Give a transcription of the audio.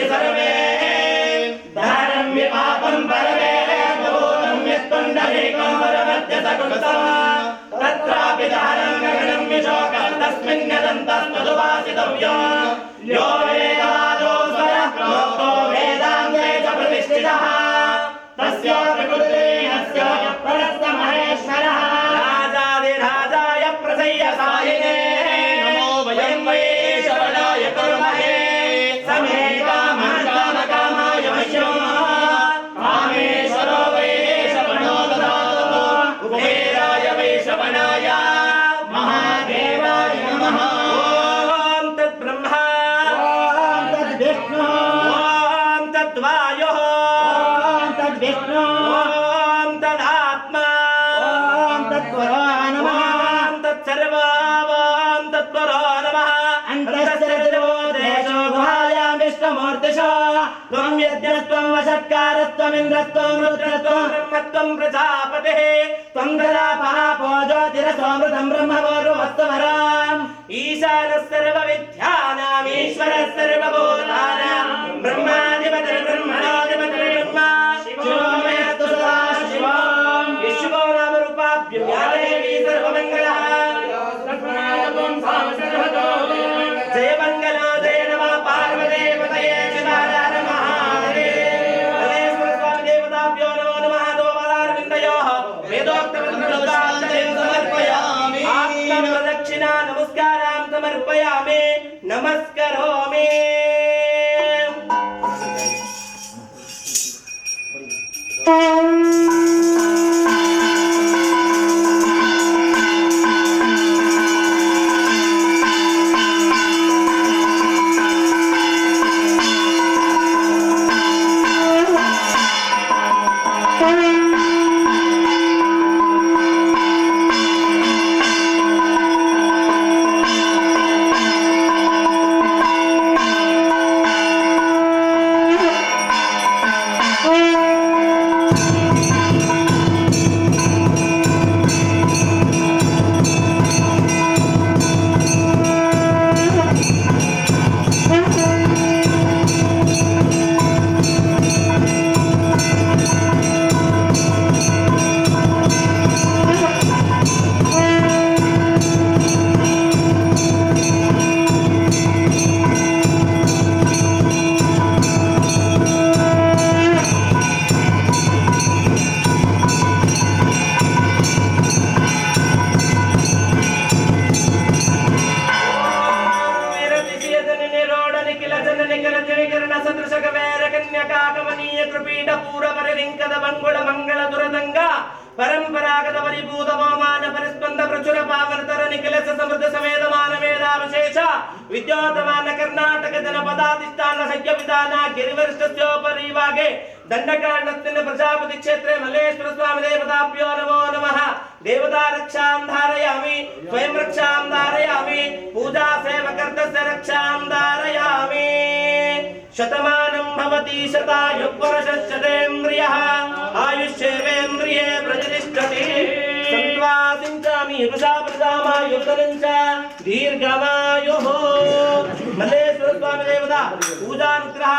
सन्ति सर्वे धारम्य पापं परमे भूतम्य पुण्डरीकं परमद्य सकृतम् तत्रापि धारं गगनम्य शोकं तस्मिन् गदन्तस्मदुपासितव्यो यो वेदादो स्वरः प्रोक्तो वेदान्ते च प्रतिष्ठितः तस्य प्रकृतिनस्य परस्य महेश्वरः राजादिराजाय प्रसय्य सायिने नमो वयं वये शरणाय कुर्महे विष्णु ॐ तदात्मा ॐ तत्त्वरो नमः ॐ तत्सर्वावां तत्त्वरो नमः अन्तश्चर्यो देशो गुहायां विष्णुमूर्तिशो त्वं यज्ञत्वं वषट्कारत्वमिन्द्रत्वं रुद्रत्वं ब्रह्मत्वं प्रजापतिः त्वं धरापहापो ज्योतिरसोमृतं ब्रह्मवोरुवस्तवराम् ईशानः सर्वविद्यानामीश्वरः सर्वभूतानाम् समर्पयामि। नमस्करोमि Oh! పరంపరాగత పరిభూత మోమాన పరిస్పంద ప్రచుర పావనతర నిఖిలస సమృద్ధ సమేత మాన వేదా విశేష విద్యోతమాన కర్ణాటక జనపదాధిష్టాన సఖ్య విధాన గిరివరిష్టస్యోపరి విభాగే దండకాండస్తిన ప్రజాపతి క్షేత్రే మల్లేశ్వర స్వామి దేవతాభ్యో నమో నమః దేవతా రక్షాం ధారయామి స్వయం రక్షాం ధారయామి శతమానం భవతి శతాయుఃపురుషశతేంద్రియः ఆయుష్యేవేంద్రియే ప్రతిష్టతి సంత్వాసించామి వృషా ప్రజామాయుర్ధనం చ దీర్ఘమాయుః మల్లేశ్వర స్వామి దేవత పూజానుగ్రహ